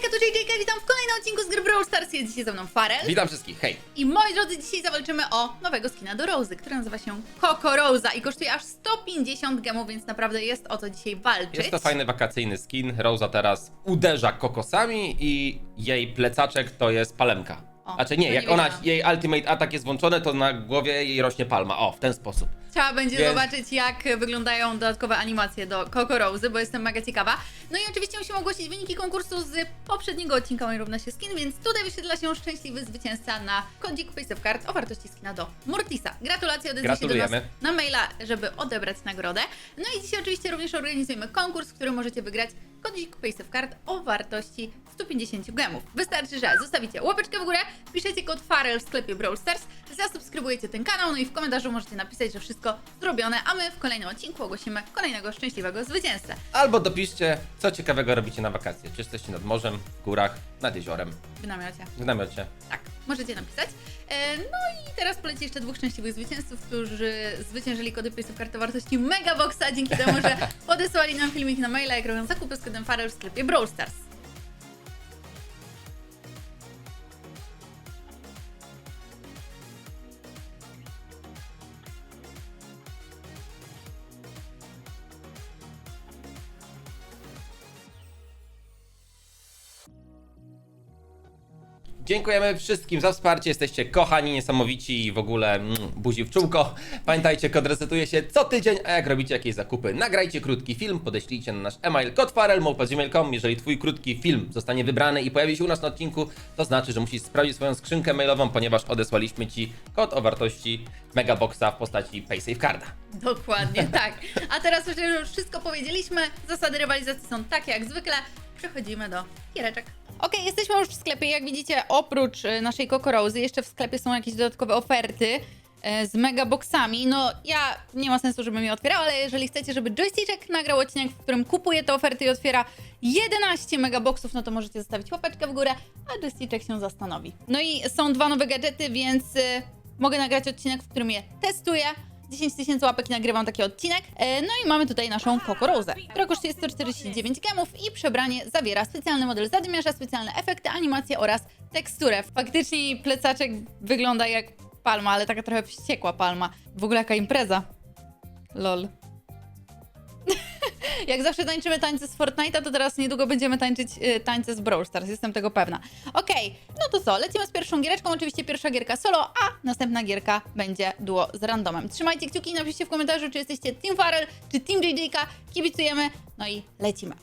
Hejka, tu JJK, witam w kolejnym odcinku z gry Brawl Stars. Jest dzisiaj ze mną Farel. Witam wszystkich, hej! I moi drodzy, dzisiaj zawalczymy o nowego skina do Rozy, który nazywa się Coco Rosa i kosztuje aż 150 gemów, więc naprawdę jest o co dzisiaj walczyć. Jest to fajny wakacyjny skin. Rosa teraz uderza kokosami i jej plecaczek to jest palemka. O, znaczy nie, jak nie ona, wiedziałam. jej ultimate atak jest włączony, to na głowie jej rośnie palma. O, w ten sposób. Trzeba będzie Więc- zobaczyć, jak wyglądają dodatkowe animacje do Coco Rosy, bo jestem mega ciekawa. No i oczywiście musimy ogłosić wyniki konkursu z poprzedniego odcinka Mój Równa się Skin, więc tutaj wyświetla się szczęśliwy zwycięzca na kodzik Face of Card o wartości skina do Mortisa. Gratulacje, odezwij się do nas na maila, żeby odebrać nagrodę. No i dzisiaj oczywiście również organizujemy konkurs, w którym możecie wygrać kodzik Face of Card o wartości 150 gemów. Wystarczy, że zostawicie łapeczkę w górę, piszecie kod FAREL w sklepie Brawl Stars, zasubskrybujecie ten kanał, no i w komentarzu możecie napisać, że wszystko zrobione, a my w kolejnym odcinku ogłosimy kolejnego szczęśliwego zwycięzcę. Albo dopiszcie, co ciekawego robicie na wakacje. Czy jesteście nad morzem, w górach, nad jeziorem, W namiocie. w namiocie. Tak, możecie napisać. E, No i teraz poleci jeszcze dwóch szczęśliwych zwycięzców, którzy zwyciężyli kody Card o wartości Megaboxa dzięki temu, że podesłali nam filmik na maila, jak robią zakupy z kodem FAREL w sklepie Brawl Stars. Dziękujemy wszystkim za wsparcie, jesteście kochani, niesamowici i w ogóle mm, buzi w czółko. Pamiętajcie, kod resetuje się co tydzień, a jak robicie jakieś zakupy, nagrajcie krótki film, podeślijcie na nasz email kodfarel.gmail.com. Jeżeli twój krótki film zostanie wybrany i pojawi się u nas na odcinku, to znaczy, że musisz sprawdzić swoją skrzynkę mailową, ponieważ odesłaliśmy ci kod o wartości Megaboxa w postaci PaySafe Carda. Dokładnie tak. A teraz myślę, że już wszystko powiedzieliśmy. Zasady rywalizacji są takie jak zwykle. Przechodzimy do giereczek. Okej, jesteśmy już w sklepie. Jak widzicie, oprócz e, naszej Kokorozy, jeszcze w sklepie są jakieś dodatkowe oferty e, z megaboxami. No, ja nie ma sensu, żebym je otwierała, ale jeżeli chcecie, żeby joystick nagrał odcinek, w którym kupuje te oferty i otwiera 11 megaboxów, no to możecie zostawić łapeczkę w górę, a joystick się zastanowi. No i są dwa nowe gadżety, więc e, mogę nagrać odcinek, w którym je testuję. 10 tysięcy łapek i nagrywam taki odcinek. E, No i mamy tutaj naszą Kokorozę, która kosztuje 149 gemów i przebranie zawiera specjalny model zadymiarza, specjalne efekty, animacje oraz teksturę. Faktycznie plecaczek wygląda jak palma, ale taka trochę wściekła palma. W ogóle jaka impreza. Lol. Jak zawsze tańczymy tańce z Fortnite'a, to teraz niedługo będziemy tańczyć y, tańce z Brawl Stars, jestem tego pewna. Okej, no to co, lecimy z pierwszą giereczką, oczywiście pierwsza gierka solo, a następna gierka będzie duo z randomem. Trzymajcie kciuki i napiszcie w komentarzu, czy jesteście Team Farrell, czy Team JJK, kibicujemy, no i lecimy.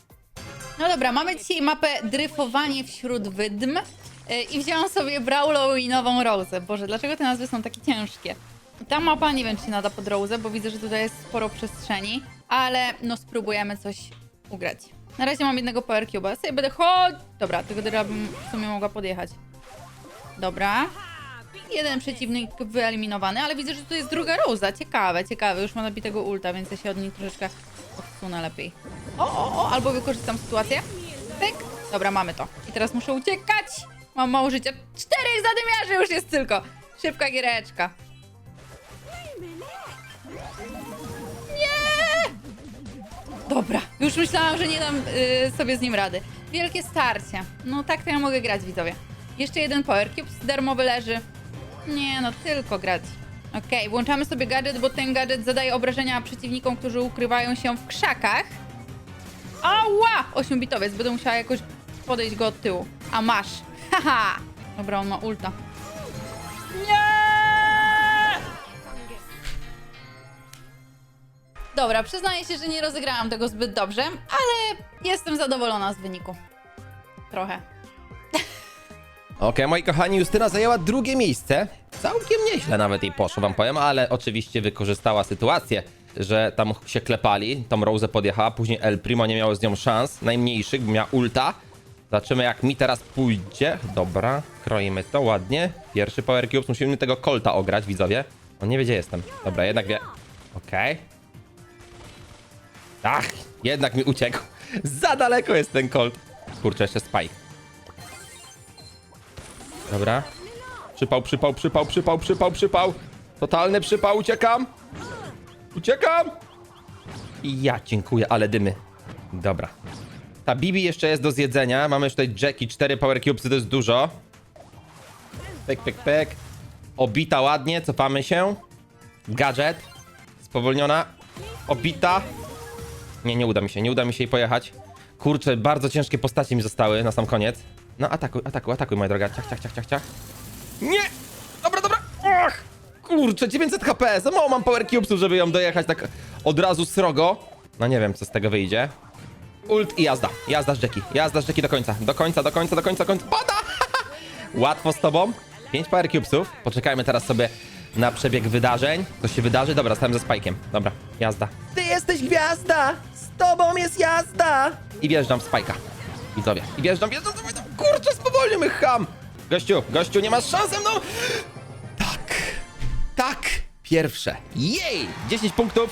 No dobra, mamy dzisiaj mapę dryfowanie wśród wydm y, i wzięłam sobie Brawlow i nową Rose. Boże, dlaczego te nazwy są takie ciężkie? Ta mapa nie wiem, czy się nada pod Rose, bo widzę, że tutaj jest sporo przestrzeni, ale no spróbujemy coś ugrać. Na razie mam jednego Power Cube'a, sobie będę chodź... Dobra, tego dyra bym w sumie mogła podjechać. Dobra. Jeden przeciwnik wyeliminowany, ale widzę, że tu jest druga Rosa. Ciekawe, ciekawe. Już ma nabitego ulta, więc ja się od niej troszeczkę odsunę lepiej. O, o, o, albo wykorzystam sytuację. Pyk. Dobra, mamy to. I teraz muszę uciekać. Mam mało życia. Czterech zadymiarzy już jest tylko. Szybka giereczka. Dobra, już myślałam, że nie dam y, sobie z nim rady. Wielkie starcie. No tak to ja mogę grać, widzowie. Jeszcze jeden Power Cube darmowy leży. Nie, no tylko grać. Okej, włączamy sobie gadżet, bo ten gadżet zadaje obrażenia przeciwnikom, którzy ukrywają się w krzakach. Ała! Ośmiobitowiec, będę musiała jakoś podejść go od tyłu. A masz. Haha! Dobra, on ma ulta. Nie! Dobra, przyznaję się, że nie rozegrałam tego zbyt dobrze, ale jestem zadowolona z wyniku. Trochę. Okej, moi kochani, Justyna zajęła drugie miejsce. Całkiem nieźle nawet jej poszło, wam powiem, ale oczywiście wykorzystała sytuację, że tam się klepali, tą Rose podjechała, później El Primo nie miało z nią szans, najmniejszych, bo miała ulta. Zobaczymy jak mi teraz pójdzie. Dobra, kroimy to ładnie. Pierwszy Power Cube, musimy tego Colta ograć, widzowie. On nie wie gdzie jestem. Dobra, jednak wie. Okej. Ach, jednak mi uciekł. Za daleko jest ten Colt. Kurczę, jeszcze Spike. Dobra. Przypał, przypał, przypał, przypał, przypał, przypał. Totalny przypał, uciekam. Uciekam. I ja dziękuję, ale dymy. Dobra. Ta Bibi jeszcze jest do zjedzenia. Mamy już tutaj Jackie, 4 Power Cubesy, to jest dużo. Pek, pek, pek. Obita ładnie, cofamy się. Gadżet. Spowolniona. Obita. Nie, nie uda mi się, nie uda mi się jej pojechać. Kurczę, bardzo ciężkie postacie mi zostały na sam koniec. No atakuj, atakuj, atakuj, moja droga. Ciach, ciach, ciach, ciach, ciach. Nie! Dobra, dobra. Kurczę, 900 HP. Za mało mam Power Cubesów, żeby ją dojechać tak od razu srogo. No nie wiem, co z tego wyjdzie. Ult i jazda. Jazda z Jackie. Jazda z Jackie do końca. Do końca, do końca, do końca, do końca. Pada! Łatwo z tobą. 5 Power Cubesów. Poczekajmy teraz sobie na przebieg wydarzeń. Co się wydarzy? Dobra, stałem ze Spike'iem. Dobra, jazda. Ty jesteś gwiazda! Tobą jest jazda! I wjeżdżam w Spike'a. Widzowie. I wjeżdżam, wjeżdżam, wjeżdżam. Kurczę, spowolnił mnie ham! Gościu, gościu, nie masz szans ze mną! Tak! Tak! Pierwsze. Jej! 10 punktów.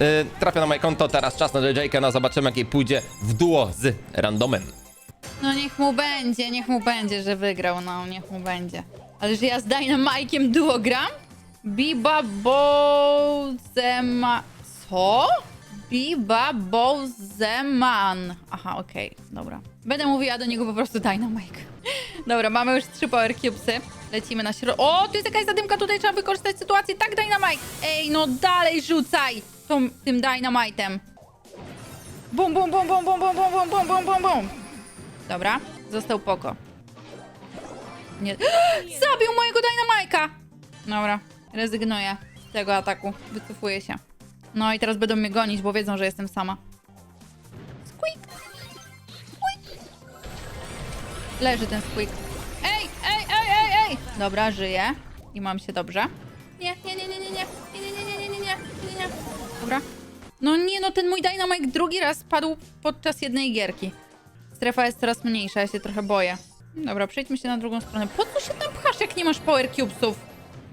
Yy, trafia na moje konto, teraz czas na JJ'kę, no zobaczymy jak jej pójdzie w duo z randomem. No niech mu będzie, niech mu będzie, że wygrał, no niech mu będzie. Ale że ja z Dynamike'iem duo gram? Biba Bozema... Co? Biba Bozeman. Aha, okej, dobra. Będę mówiła do niego po prostu Dynamike. Dobra, mamy już trzy Power Cubesy. Lecimy na środek. O, tu jest jakaś zadymka, tutaj trzeba wykorzystać sytuację. Tak, Dynamite! Ej, no dalej rzucaj tą, tym Dynamite'em. Bum, bum, bum, bum, bum, bum, bum, bum, bum, bum, bum, bum. Dobra, został poko. Nie. Zabił mojego Dynamajka! Dobra, rezygnuję z tego ataku. Wycofuję się. No i teraz będą mnie gonić, bo wiedzą, że jestem sama. Squeak! Squeak! Leży ten squeak. Ej, ej, ej, ej, ej! Dobra, żyję. I mam się dobrze. Nie, nie, nie, nie, nie, nie, nie, nie, nie, nie, nie, nie, nie, nie. Dobra. No nie, no ten mój Dynamite drugi raz padł podczas jednej gierki. Strefa jest coraz mniejsza, ja się trochę boję. Dobra, przejdźmy się na drugą stronę. Po co się tam pchasz, jak nie masz power cubesów?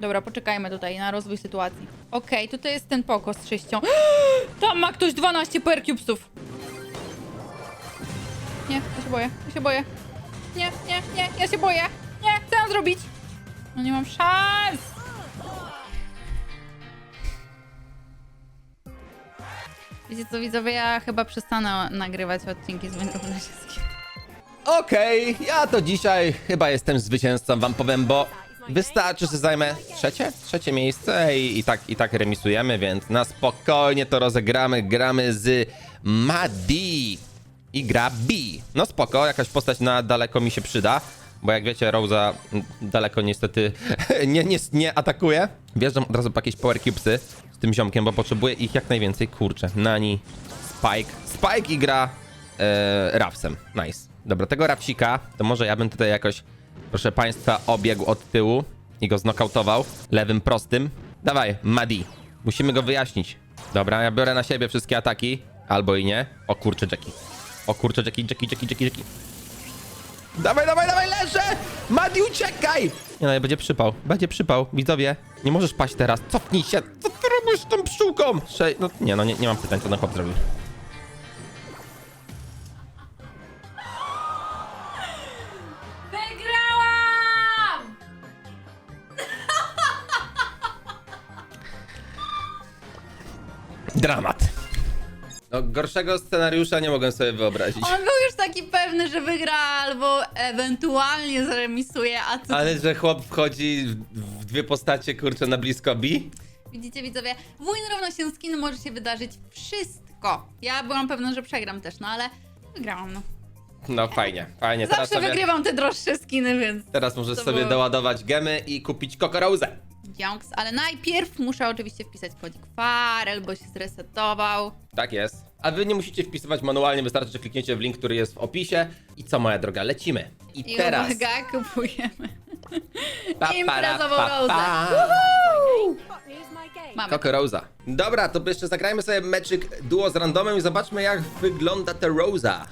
Dobra, poczekajmy tutaj na rozwój sytuacji. Okej, tutaj jest ten poko z sześcią. Tam ma ktoś 12 power cubesów. Nie, ja się boję, ja się boję. Nie, nie, nie, ja się boję. Nie, co mam zrobić? No nie mam szans. Wiecie co, widzowie, ja chyba przestanę nagrywać odcinki z Wędrów Leśnickich. Okej, ja to dzisiaj chyba jestem zwycięzcą, wam powiem, bo wystarczy, że zajmę trzecie? Trzecie miejsce i, i, tak, i tak remisujemy, więc na spokojnie to rozegramy. Gramy z Madi i gra B. No spoko, jakaś postać na daleko mi się przyda, bo jak wiecie, Rosa daleko niestety nie, nie, nie atakuje. Wjeżdżam od razu po jakieś power cubesy z tym ziomkiem, bo potrzebuję ich jak najwięcej. Kurczę, Nani, Spike. Spike i gra e, Rafsem. Nice. Dobra, tego Rafsika, to może ja bym tutaj jakoś, proszę państwa, obiegł od tyłu i go znokautował lewym prostym. Dawaj, Madi. Musimy go wyjaśnić. Dobra, ja biorę na siebie wszystkie ataki. Albo i nie. O kurczę, Jackie. O kurczę, Jackie, Jackie, Jackie, Jackie, Jackie. Dawaj, dawaj, dawaj, leżę! Madi, uciekaj! Nie no, będzie przypał, będzie przypał. Widzowie, nie możesz paść teraz. Cofnij się. Co ty robisz z tą pszczółką? Sze... No nie, no nie, nie mam pytań, co ten chłop zrobił. Dramat. No, gorszego scenariusza nie mogłem sobie wyobrazić. On był już taki pewny, że wygra albo ewentualnie zremisuje, a co... Ale że chłop wchodzi w, w dwie postacie, kurczę, na blisko B? Widzicie widzowie, w Win równo się skin może się wydarzyć wszystko. Ja byłam pewna, że przegram też, no ale wygrałam, no. No fajnie, fajnie. Teraz, Zawsze sobie, wygrywam te droższe skiny, więc... teraz możesz To sobie było- doładować gemy i kupić kokorozę. Ale najpierw muszę oczywiście wpisać kodzik Farel, bo się zresetował. Tak jest. A wy nie musicie wpisywać manualnie, wystarczy, że klikniecie w link, który jest w opisie. I co, moja droga, lecimy. I, I teraz... uwaga, kupujemy. Pa, imprezową pa, pa. Mamy. Kokoroza. Dobra, to jeszcze zagrajmy sobie meczyk duo z randomem i zobaczmy, jak wygląda ta Rosa.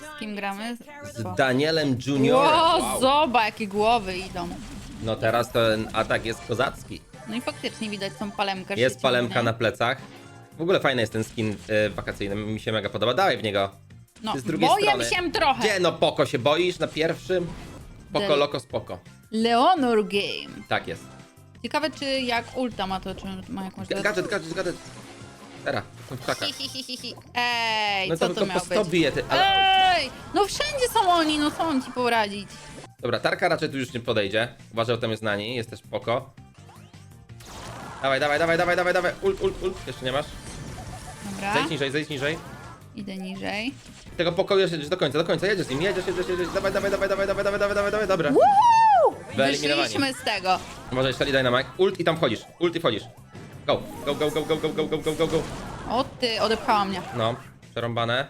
Z kim gramy? Z Danielem Junior. Wow, zobacz, jakie głowy idą. No teraz ten atak jest kozacki. No i faktycznie widać tą palemkę. Jest palemka na plecach. W ogóle fajny jest ten skin y, wakacyjny, mi się mega podoba. Dawaj w niego. No, z drugiej boję strony. się trochę. Gdzie no poko się boisz na pierwszym? Poko Del- loko spoko. Leonor Game. Tak jest. Ciekawe, czy jak ulta ma to, czy ma jakąś... Gadżet, gadżet, gadżet. Teraz, jestem w krzakach. Hi, hi, hi, hi. Ej, No co to to miało po być? 100 bije, ty, ale... Ej, no wszędzie są oni, no co mam ci poradzić? Dobra, Tarka raczej tu już nie podejdzie. Uważaj, że tam jest na niej, jest też spoko. Dawaj, dawaj, dawaj, dawaj, dawaj, dawaj. Ult, ult, ult. Jeszcze nie masz? Dobra, Zejdź niżej, zejdź niżej. idę niżej. Tego pokoju jeszcze do końca, do końca. Jedziesz z nim, jedziesz, jedziesz, jedziesz. Dawaj, dawaj, dawaj, dawaj, dawaj, dawaj, dawaj, dawaj, dawaj, dobra. Wyeliminowani. Wyszliśmy z tego. Może jeszcze dynamite. Ult i tam wchodzisz. Ult i wchodzisz. Go, go, go, go, go, go, go, go, go, go, go. O ty, odepchała mnie. No, przerąbane.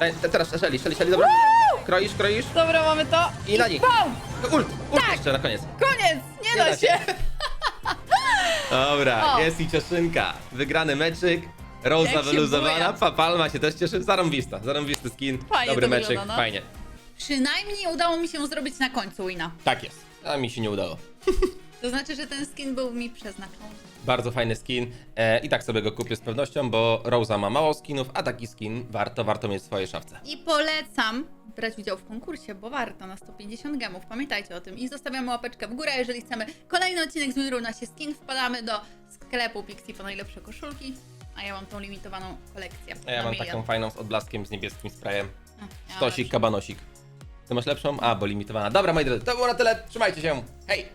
Ej, te- teraz Shelly, Shelly, Shelly, dobra. Kroisz, kroisz. Dobra, mamy to. I na nich. Bam! Ult, ult Tak. jeszcze na koniec. Koniec! Nie, Nie da da się. Dobra, O. jest i cieszynka. Wygrany meczyk. Rosa się wyluzowana, buja. pa, Palma się też cieszy. Zarąbista, zarąbisty skin. Fajnie Dobry to meczyk, wygląda, no. fajnie. Przynajmniej udało mi się zrobić na końcu wina. Tak jest. A mi się nie udało. To znaczy, że ten skin był mi przeznaczony. Bardzo fajny skin e, i tak sobie go kupię z pewnością, bo Rosa ma mało skinów, a taki skin warto, warto mieć w swojej szafce. I polecam brać udział w konkursie, bo warto na 150 gemów. Pamiętajcie o tym. I zostawiamy łapeczkę w górę, jeżeli chcemy kolejny odcinek z Miru na się skin. Wpadamy do sklepu Pixie po najlepsze koszulki. A ja mam tą limitowaną kolekcję. A ja na mam milion. taką fajną z odblaskiem, z niebieskim sprayem. A, ja mam Stosik, lepszą. kabanosik. Ty masz lepszą? A, bo limitowana. Dobra, moi drodzy, to było na tyle. Trzymajcie się. Hej!